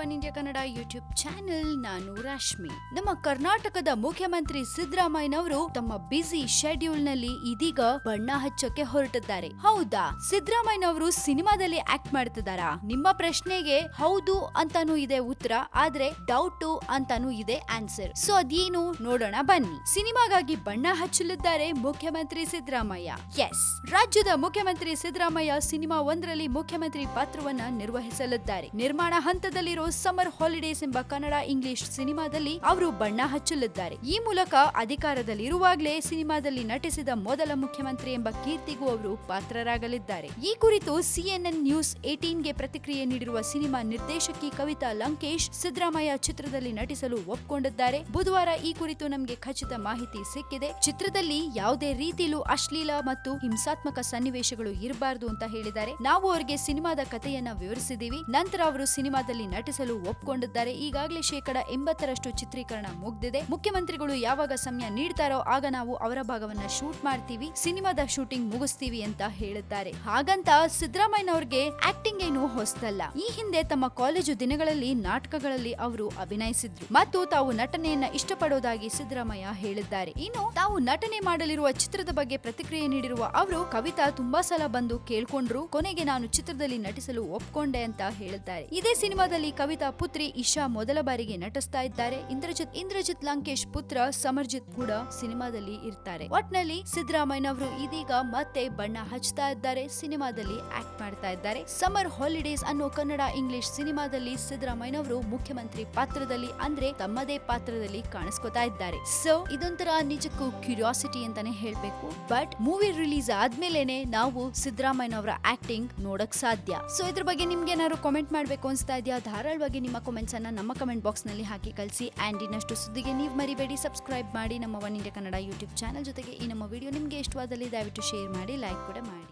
One India Kannada YouTube channel, ನಾನು ರಶ್ಮಿ. ನಮ್ಮ ಕರ್ನಾಟಕದ ಮುಖ್ಯಮಂತ್ರಿ ಸಿದ್ದರಾಮಯ್ಯನವರು ತಮ್ಮ ಬ್ಯುಸಿ ಶೆಡ್ಯೂಲ್ನಲ್ಲಿ ಇದೀಗ ಬಣ್ಣ ಹಚ್ಚಕ್ಕೆ ಹೊರಟಿದ್ದಾರೆ. ಹೌದಾ? ಸಿದ್ದರಾಮಯ್ಯನವರು ಸಿನಿಮಾದಲ್ಲಿ ಆಕ್ಟ್ ಮಾಡ್ತಿದ್ದಾರಾ? ನಿಮ್ಮ ಪ್ರಶ್ನೆಗೆ ಹೌದು ಅಂತಾನೂ ಇದೆ ಉತ್ತರ, ಆದ್ರೆ ಡೌಟ್ ಅಂತಾನೂ ಇದೆ ಆನ್ಸರ್. ಸೊ, ಅದೇನು? ನೋಡೋಣ, ಬನ್ನಿ. ಸಿನಿಮಾಗಾಗಿ ಬಣ್ಣ ಹಚ್ಚಲಿದ್ದಾರೆ ಮುಖ್ಯಮಂತ್ರಿ ಸಿದ್ದರಾಮಯ್ಯ. ಎಸ್. ರಾಜ್ಯದ ಮುಖ್ಯಮಂತ್ರಿ ಸಿದ್ದರಾಮಯ್ಯ ಸಿನಿಮಾ ಒಂದರಲ್ಲಿ ಮುಖ್ಯಮಂತ್ರಿ ಪಾತ್ರವನ್ನ ನಿರ್ವಹಿಸಲಿದ್ದಾರೆ. ನಿರ್ಮಾಣ ಹಂತದಲ್ಲಿರೋ ಸಮರ್ ಹಾಲಿಡೇಸ್ ಎಂಬ ಕನ್ನಡ ಇಂಗ್ಲಿಷ್ ಸಿನಿಮಾದಲ್ಲಿ ಅವರು ಬಣ್ಣ ಹಚ್ಚಲಿದ್ದಾರೆ. ಈ ಮೂಲಕ ಅಧಿಕಾರದಲ್ಲಿರುವಾಗಲೇ ಸಿನಿಮಾದಲ್ಲಿ ನಟಿಸಿದ ಮೊದಲ ಮುಖ್ಯಮಂತ್ರಿ ಎಂಬ ಕೀರ್ತಿಗೂ ಅವರು ಪಾತ್ರರಾಗಲಿದ್ದಾರೆ. ಈ ಕುರಿತು ಸಿಎನ್ಎನ್ ನ್ಯೂಸ್ ಏಟೀನ್ಗೆ ಪ್ರತಿಕ್ರಿಯೆ ನೀಡಿರುವ ಸಿನಿಮಾ ನಿರ್ದೇಶಕಿ ಕವಿತಾ ಲಂಕೇಶ್ ಸಿದ್ದರಾಮಯ್ಯ ಚಿತ್ರದಲ್ಲಿ ನಟಿಸಲು ಒಪ್ಪಿಕೊಂಡಿದ್ದಾರೆ ಬುಧವಾರ ಈ ಕುರಿತು ನಮಗೆ ಖಚಿತ ಮಾಹಿತಿ ಸಿಕ್ಕಿದೆ. ಚಿತ್ರದಲ್ಲಿ ಯಾವುದೇ ರೀತಿಯಲ್ಲೂ ಅಶ್ಲೀಲ ಮತ್ತು ಹಿಂಸಾತ್ಮಕ ಸನ್ನಿವೇಶಗಳು ಇರಬಾರದು ಅಂತ ಹೇಳಿದ್ದಾರೆ. ನಾವು ಅವರಿಗೆ ಸಿನಿಮಾದ ಕಥೆಯನ್ನ ವಿವರಿಸಿದೀವಿ ನಂತರ ಅವರು ಸಿನಿಮಾದಲ್ಲಿ ನಟಿಸಲು ಒಪ್ಕೊಂಡಿದ್ದಾರೆ. ಈಗಾಗಲೇ ಶೇಕಡ ಎಂಬತ್ತರಷ್ಟು ಚಿತ್ರೀಕರಣ ಮುಗ್ದಿದೆ. ಮುಖ್ಯಮಂತ್ರಿಗಳು ಯಾವಾಗ ಸಮಯ ನೀಡ್ತಾರೋ ಆಗ ನಾವು ಅವರ ಭಾಗವನ್ನ ಶೂಟ್ ಮಾಡ್ತೀವಿ, ಸಿನಿಮಾದ ಶೂಟಿಂಗ್ ಮುಗಿಸ್ತೀವಿ ಅಂತ ಹೇಳಿದ್ದಾರೆ ಹಾಗಂತ ಸಿದ್ದರಾಮಯ್ಯನವ್ರಿಗೆ ಆಕ್ಟಿಂಗ್ ಏನು ಹೊಸದಲ್ಲ ಈ ಹಿಂದೆ ತಮ್ಮ ಕಾಲೇಜು ದಿನಗಳಲ್ಲಿ ನಾಟಕಗಳಲ್ಲಿ ಅವರು ಅಭಿನಯಿಸಿದ್ರು. ಮತ್ತು ತಾವು ನಟನೆಯನ್ನ ಇಷ್ಟಪಡೋದಾಗಿ ಸಿದ್ದರಾಮಯ್ಯ ಹೇಳಿದ್ದಾರೆ. ಇನ್ನು ತಾವು ನಟನೆ ಮಾಡಲಿರುವ ಚಿತ್ರದ ಬಗ್ಗೆ ಪ್ರತಿಕ್ರಿಯೆ ನೀಡಿರುವ ಅವರು, ಕವಿತಾ ತುಂಬಾ ಸಲ ಬಂದು ಕೇಳ್ಕೊಂಡ್ರು, ಕೊನೆಗೆ ನಾನು ಚಿತ್ರದಲ್ಲಿ ನಟಿಸಲು ಒಪ್ಕೊಂಡೆ ಅಂತ ಹೇಳಿದ್ದಾರೆ. ಇದೇ ಸಿನಿಮಾದಲ್ಲಿ ಕವಿತಾ ಪುತ್ರಿ ಇಶಾ ಮೊದಲ ಬಾರಿಗೆ ನಟಿಸ್ತಾ ಇದ್ದಾರೆ. ಇಂದ್ರಜಿತ್ ಇಂದ್ರಜಿತ್ ಲಂಕೇಶ್ ಪುತ್ರ ಸಮರ್ಜಿತ್ ಕೂಡ ಸಿನಿಮಾದಲ್ಲಿ ಇರ್ತಾರೆ. ಒಟ್ನಲ್ಲಿ ಸಿದ್ದರಾಮಯ್ಯನವರು ಇದೀಗ ಮತ್ತೆ ಬಣ್ಣ ಹಚ್ತಾ ಇದ್ದಾರೆ, ಸಿನಿಮಾದಲ್ಲಿ ಆಕ್ಟ್ ಮಾಡ್ತಾ ಇದ್ದಾರೆ. ಸಮರ್ ಹಾಲಿಡೇಸ್ ಅನ್ನೋ ಕನ್ನಡ, ಇಂಗ್ಲಿಷ್ ಸಿನಿಮಾದಲ್ಲಿ ಸಿದ್ದರಾಮಯ್ಯನವರು ಮುಖ್ಯಮಂತ್ರಿ ಪಾತ್ರದಲ್ಲಿ ಅಂದ್ರೆ ತಮ್ಮದೇ ಪಾತ್ರದಲ್ಲಿ ಕಾಣಿಸ್ಕೊತಾ ಇದ್ದಾರೆ. ಸೊ ಇದೊಂಥರ ನಿಜಕ್ಕೂ ಕ್ಯೂರಿಯಾಸಿಟಿ ಅಂತಾನೆ ಹೇಳ್ಬೇಕು. ಬಟ್ ಮೂವಿ ರಿಲೀಸ್ ಆದ್ಮೇಲೆನೆ ನಾವು ಸಿದ್ದರಾಮಯ್ಯನವರ ಆಕ್ಟಿಂಗ್ ನೋಡಕ್ ಸಾಧ್ಯ. ಸೊ ಇದ್ರ ಬಗ್ಗೆ ನಿಮ್ಗೆ ಏನಾದ್ರು ಕಾಮೆಂಟ್ ಮಾಡ್ಬೇಕು ಅನ್ಸ್ತಾ ಇದೆಯಾ? ಧಾರಾಳವಾಗಿ ನಿಮ್ಮ ಕಾಮೆಂಟ್ಸ್ ಅನ್ನ ನಮ್ಮ ಕಮೆಂಟ್ ಬಾಕ್ಸ್ನಲ್ಲಿ ಹಾಕಿ ಕಳಿಸಿ. ಆ್ಯಂಡ್ ಇನ್ನಷ್ಟು ಸುದ್ದಿಗೆ ನೀವು ಮರಿಬೇಡಿ. ಸಬ್ಸ್ಕ್ರೈಬ್ ಮಾಡಿ ನಮ್ಮ One India Kannada YouTube channel ಜೊತೆಗೆ ಈ ನಮ್ಮ ವಿಡಿಯೋ ನಿಮಗೆ ಇಷ್ಟವಾದಲ್ಲಿ ದಯವಿಟ್ಟು ಶೇರ್ ಮಾಡಿ ಲೈಕ್ ಕೂಡ ಮಾಡಿ.